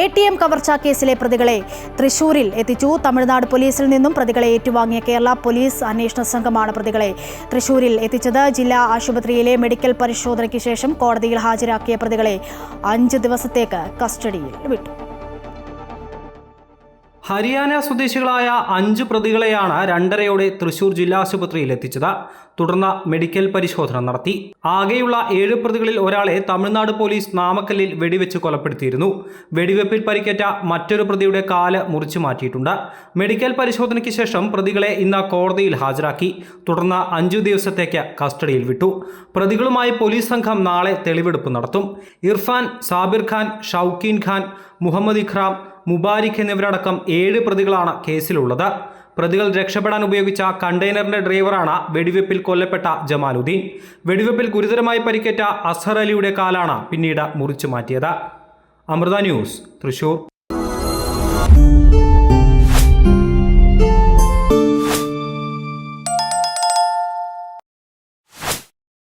A T M കവർച്ചാ കേസിലെ പ്രതികളെ തൃശൂരിൽ എത്തിച്ചു. തമിഴ്നാട് പോലീസിൽ നിന്നും പ്രതികളെ ഏറ്റുവാങ്ങിയ കേരള പോലീസ് അന്വേഷണ സംഘമാണ് പ്രതികളെ തൃശൂരിൽ എത്തിച്ചത്. ജില്ലാ ആശുപത്രിയിലെ മെഡിക്കൽ പരിശോധനയ്ക്ക് ശേഷം കോടതിയിൽ ഹാജരാക്കിയ പ്രതികളെ അഞ്ച് ദിവസത്തേക്ക് കസ്റ്റഡിയിൽ വിട്ടു. ഹരിയാന സ്വദേശികളായ അഞ്ച് പ്രതികളെയാണ് രണ്ടരയോടെ തൃശൂർ ജില്ലാ ആശുപത്രിയിൽ എത്തിച്ചത്. തുടർന്ന് മെഡിക്കൽ പരിശോധന നടത്തി. ആകെയുള്ള ഏഴ് പ്രതികളിൽ ഒരാളെ തമിഴ്നാട് പോലീസ് നാമക്കല്ലിൽ വെടിവെച്ച് കൊലപ്പെടുത്തിയിരുന്നു. വെടിവെപ്പിൽ പരിക്കേറ്റ മറ്റൊരു പ്രതിയുടെ കാൽ മുറിച്ചു മാറ്റിയിട്ടുണ്ട്. മെഡിക്കൽ പരിശോധനയ്ക്ക് ശേഷം പ്രതികളെ ഇന്ന് കോടതിയിൽ ഹാജരാക്കി. തുടർന്ന് അഞ്ചു ദിവസത്തേക്ക് കസ്റ്റഡിയിൽ വിട്ടു. പ്രതികളുമായി പോലീസ് സംഘം നാളെ തെളിവെടുപ്പ് നടത്തും. ഇർഫാൻ സാബിർ ഖാൻ ഷൗക്കീൻ ഖാൻ മുഹമ്മദ് ഇഖ്റാം മുബാരിഖ് എന്നിവരടക്കം ഏഴ് പ്രതികളാണ് കേസിലുള്ളത്. പ്രതികൾ രക്ഷപ്പെടാൻ ഉപയോഗിച്ച കണ്ടെയ്നറിന്റെ ഡ്രൈവറാണ് വെടിവെപ്പിൽ കൊല്ലപ്പെട്ട ജമാലുദ്ദീൻ. വെടിവെപ്പിൽ ഗുരുതരമായി പരിക്കേറ്റ അസ്ഹർ അലിയുടെ കാലാണ് പിന്നീട് മുറിച്ചു മാറ്റിയത്. അമൃത ന്യൂസ് തൃശൂർ.